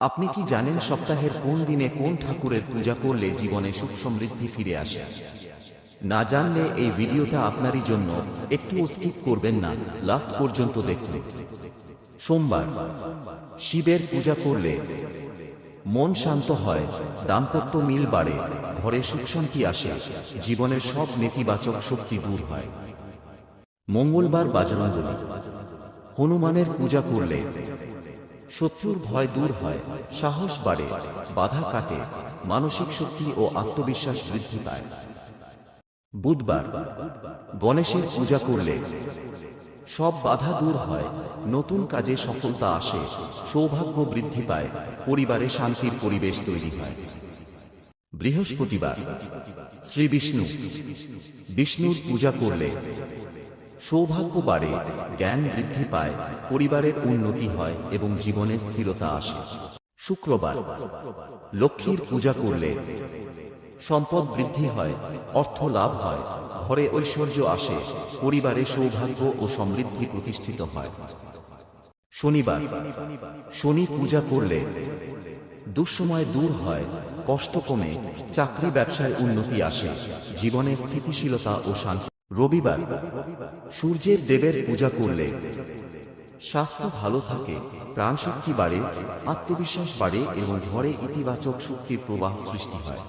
আপনি কি জানেন সপ্তাহের কোন দিনে কোন ঠাকুরের পূজা করলে জীবনে সুখ সমৃদ্ধি ফিরে আসে? না জানলে এই ভিডিওটা আপনারই জন্য একটু স্কিপ করবেন না, লাস্ট পর্যন্ত দেখুন। সোমবার, শিবের পূজা করলে মন শান্ত হয়, দাম্পত্য মিল বাড়ে, ঘরে সুখ শান্তি আসে, জীবনের সব নেতিবাচক শক্তি দূর হয়। মঙ্গলবার বাজরঙ্গলী। হনুমানের পূজা করলে শত্রুর ভয় দূর হয়, সাহস বাড়ে, বাধা কাটে, মানসিক শক্তি ও আত্মবিশ্বাস বৃদ্ধি পায়। বুধবার গণেশের পূজা করলে সব বাধা দূর হয়, নতুন কাজে সফলতা আসে, সৌভাগ্য বৃদ্ধি পায়, পরিবারে শান্তির পরিবেশ তৈরি হয়। বৃহস্পতিবার শ্রী বিষ্ণু, বিষ্ণুর পূজা করলে সৌভাগ্য বাড়ে, জ্ঞান বৃদ্ধি পায়, পরিবারের উন্নতি হয় এবং জীবনে স্থিরতা আসে। শুক্রবার, লক্ষ্মীর পূজা করলে সম্পদ বৃদ্ধি হয়, অর্থ লাভ হয়, ঘরে ঐশ্বর্য আসে, পরিবারে সৌভাগ্য ও সমৃদ্ধি প্রতিষ্ঠিত হয়। শনিবার, শনি পূজা করলে দুঃসময় দূর হয়, কষ্ট কমে, চাকরি ব্যবসায় উন্নতি আসে, জীবনে স্থিতিশীলতা ও শান্তি রবিবার সূর্যের দেবের পূজা করলে স্বাস্থ্য ভালো থাকে, প্রাণশক্তি বাড়ে, আত্মবিশ্বাস বাড়ে এবং ঘরে ইতিবাচক শক্তির প্রবাহ সৃষ্টি হয়।